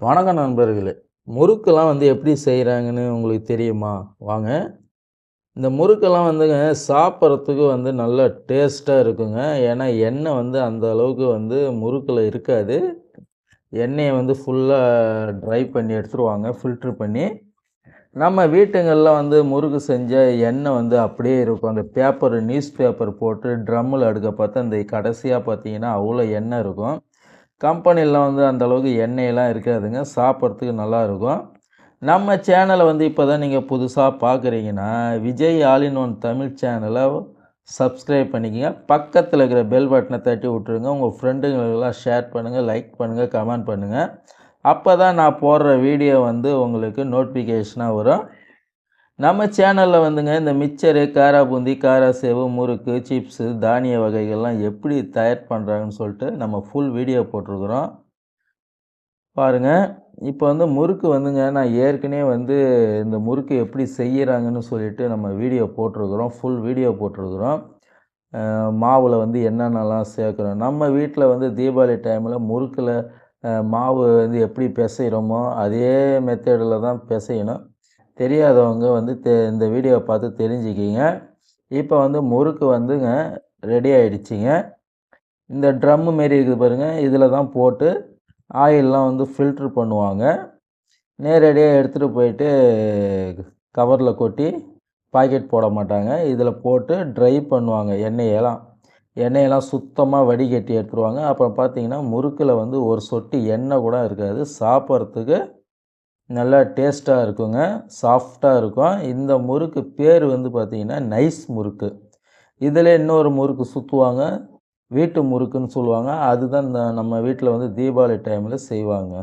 வணக்கம் நண்பர்களே. முறுக்கெல்லாம் வந்து எப்படி செய்கிறாங்கன்னு உங்களுக்கு தெரியுமா? வாங்க. இந்த முறுக்கெல்லாம் வந்துங்க சாப்பிட்றதுக்கு வந்து நல்ல டேஸ்ட்டாக இருக்குங்க. ஏன்னா எண்ணெய் வந்து அந்த அளவுக்கு வந்து முறுக்கில் இருக்காது. எண்ணெயை வந்து ஃபுல்லாக ட்ரை பண்ணி எடுத்துருவாங்க ஃபில்ட்ரு பண்ணி. நம்ம வீட்டுங்களில் வந்து முறுக்கு செஞ்ச எண்ணெய் வந்து அப்படியே இருக்கும். அந்த பேப்பர் நியூஸ் பேப்பர் போட்டு ட்ரம்மில் அடுக்க பார்த்தா அந்த கடைசியாக பார்த்தீங்கன்னா அவ்வளோ எண்ணெய் இருக்கும். கம்பெனியில் வந்து அந்தளவுக்கு எண்ணெயெல்லாம் இருக்காதுங்க. சாப்பிட்றதுக்கு நல்லாயிருக்கும். நம்ம சேனலை வந்து இப்போ தான் நீங்கள் புதுசாக பார்க்குறீங்கன்னா விஜய் ஆலின் ஒன் தமிழ் சேனலை சப்ஸ்கிரைப் பண்ணிக்கங்க. பக்கத்தில் இருக்கிற பெல் பட்டனை தட்டி விட்ருங்க உங்கள் ஃப்ரெண்டுங்களுக்கெல்லாம் ஷேர் பண்ணுங்கள் லைக் பண்ணுங்கள் கமெண்ட் பண்ணுங்கள் அப்போ தான் நான் போடுற வீடியோ வந்து உங்களுக்கு நோட்டிஃபிகேஷனாக வரும். நம்ம சேனலில் வந்துங்க இந்த மிச்சரு காரா பூந்தி காரா சேவு முறுக்கு சிப்ஸு தானிய வகைகள்லாம் எப்படி தயார் பண்ணுறாங்கன்னு சொல்லிட்டு நம்ம ஃபுல் வீடியோ போட்டிருக்கிறோம். பாருங்கள் இப்போ வந்து முறுக்கு வந்துங்க நான் ஏற்கனவே வந்து இந்த முறுக்கு எப்படி செய்கிறாங்கன்னு சொல்லிட்டு நம்ம வீடியோ போட்டிருக்கிறோம் ஃபுல் வீடியோ போட்டிருக்கிறோம். மாவில் வந்து என்னென்னலாம் சேர்க்குறோம் நம்ம வீட்டில் வந்து தீபாவளி டைமில் முறுக்கில் மாவு வந்து எப்படி பிசைகிறோமோ அதே மெத்தேடில் தான் பிசையணும். தெரியாதவங்க வந்து தெ இந்த வீடியோவை பார்த்து தெரிஞ்சுக்கிங்க. இப்போ வந்து முறுக்கு வந்துங்க ரெடி ஆகிடுச்சிங்க இந்த ட்ரம்மு மாரி இருக்குது பாருங்கள் இதில் தான் போட்டு ஆயிலெலாம் வந்து ஃபில்ட்ரு பண்ணுவாங்க. நேரடியாக எடுத்துகிட்டு போயிட்டு கவரில் கொட்டி பாக்கெட் போட மாட்டாங்க. இதில் போட்டு ட்ரை பண்ணுவாங்க எண்ணெயெல்லாம். எண்ணெயெல்லாம் சுத்தமாக வடிகட்டி எடுத்துருவாங்க. அப்புறம் பார்த்திங்கன்னா முறுக்கில் வந்து ஒரு சொட்டு எண்ணெய் கூட இருக்காது. சாப்பிட்றதுக்கு நல்லா டேஸ்ட்டாக இருக்குங்க சாஃப்டாக இருக்கும். இந்த முறுக்கு பேர் வந்து பார்த்திங்கன்னா நைஸ் முறுக்கு. இதில் இன்னொரு முறுக்கு சுற்றுவாங்க வீட்டு முறுக்குன்னு சொல்லுவாங்க. அதுதான் இந்த நம்ம வீட்டில் வந்து தீபாவளி டைமில் செய்வாங்க.